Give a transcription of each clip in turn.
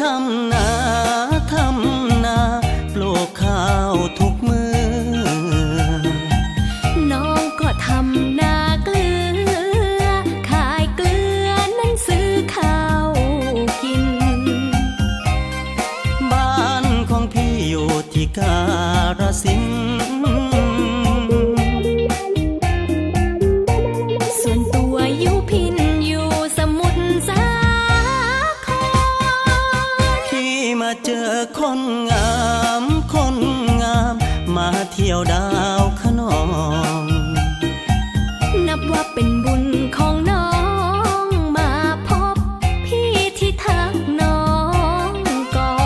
ทำนาทำนาปลูกข้าวทุกมือ น้องก็ทำนาเกลือ ขายเกลือนั้นซื้อข้าวกิน บ้านของพี่อยู่ที่การสิงธุ์ามคนงาม มาเที่ยวดาวขนอง นับว่าเป็นบุญของน้องมาพบพี่ที่ทักน้องก่อ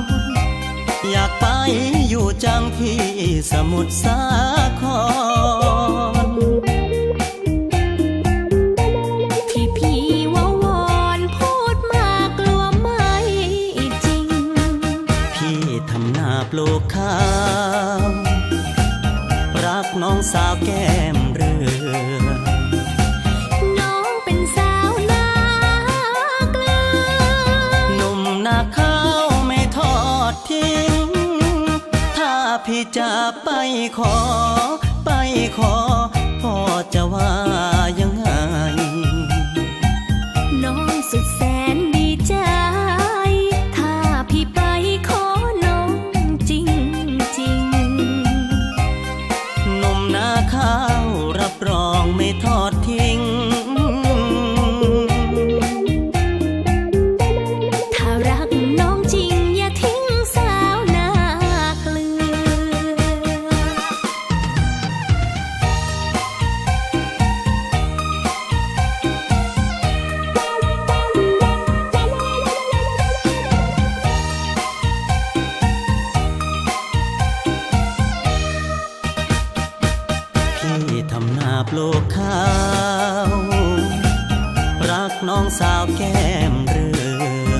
น อยากไปอยู่จังที่สมุทรสาคร ลูกข้าว รักน้องสาวแก้มเรือ น้องเป็นสาวนาเกลือหนุ่มนาข้าวไม่ทอดทิ้ง ถ้าพี่จะไปขอ ไปขอพ่อจะว่า ทำหน้าปลูกข้าว รักน้องสาวแก้มเรือ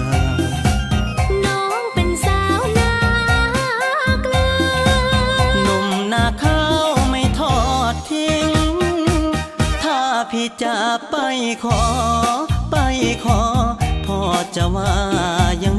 น้องเป็นสาวนากลือหนุ่มนาขาวไม่ทอดทิ้งถ้าพี่จะไปขอ ไปขอ พ่อจะว่ายัง